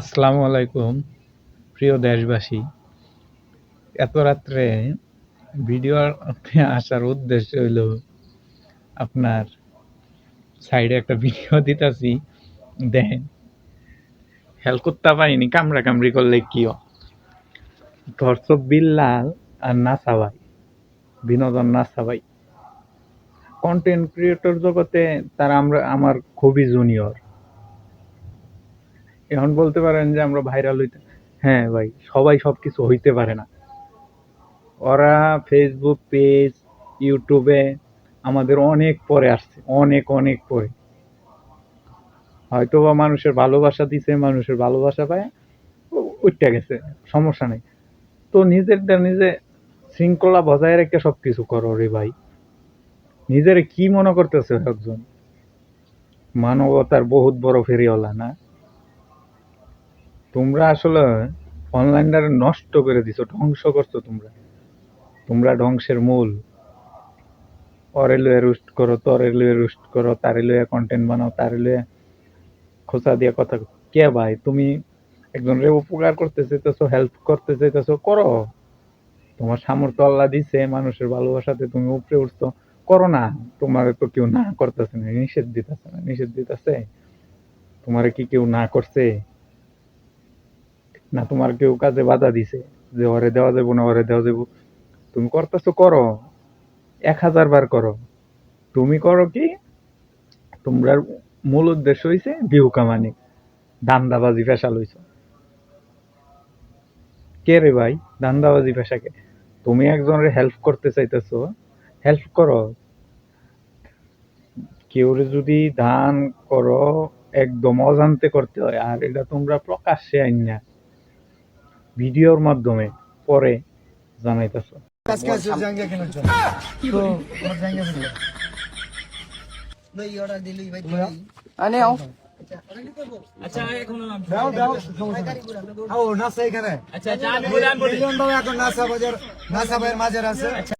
আসসালামু আলাইকুম, প্রিয় দেশবাসী। এত রাত্রে ভিডিও আসার উদ্দেশ্য হইল আপনার সাইডে একটা ভিডিও দিতেছি, দেখেন। হেল করতে পারিনি কামড়া কামড়ি করলে কিও দর্শক বিল্লাল আর নাসা ভাই, বিনোদন নাসা ভাই। কন্টেন্ট ক্রিয়েটর জগতে তারা আমরা, আমার খুবই জুনিয়র এখন বলতে পারেন যে আমরা ভাইরাল হইতে হ্যাঁ ভাই, সবাই সবকিছু হইতে পারে না। ওরা ফেসবুক পেজ ইউটিউবে আমাদের অনেক পরে আসছে, অনেক অনেক পরে। হয়তো বা মানুষের ভালোবাসা দিছে, মানুষের ভালোবাসা পায় উঠতে গেছে, সমস্যা নেই। তো নিজেরটা নিজে শৃঙ্খলা বজায় রেখে সবকিছু করো রে ভাই। নিজের কি মনে করতেছে একজন? মানবতার বহুত বড় ফেরিওয়ালা, না? তোমরা আসলে অনলাইনটারে নষ্ট করে দিছো, ধ্বংস করছ তোমরা। তোমরা ধ্বংসের মূল। অরে লয়ে রুস্ট করো, তরে লয়ে রুস্ট করো, তারে লয়ে কন্টেন্ট বানাও, তারে লয়ে খোঁচা দিয়ে কথা কে ভাই? তুমি একজনের উপকার করতে চাইতেছো হেল্প করতে চাইতেছো, করো। তোমার সামর্থ্য আল্লাহ দিছে, মানুষের ভালোবাসাতে তুমি উপরে উঠছো। করো না, তোমার তো কেউ না করতেছে না, নিষেধ দিতেছে না, নিষেধ দিতেছে। তোমারে কি কেউ না করছে? না, তোমার কেউ কাজে বাধা দিছে যে ওরে দেওয়া যাব না, ওরে দেওয়া যাব তুমি করতেছো, করো। এক হাজার বার করো। তুমি করো কি? তোমরা মূল উদ্দেশ্য হইছে ভিউ কামানি। দান্দাবাজি পেশা লইছ। কে রে ভাই? দান্দাবাজি পেশাকে তুমি একজনের হেল্প করতে চাইতেছো হেল্প করো। কেউ যদি দান করো, একদম অজান্তে করতে হয়। আর এটা তোমরা প্রকাশ্যে আইন না। ভিডিওর মাধ্যমে পরে জানাইতেছ। আজকে আছে আচ্ছা আচ্ছা আছে।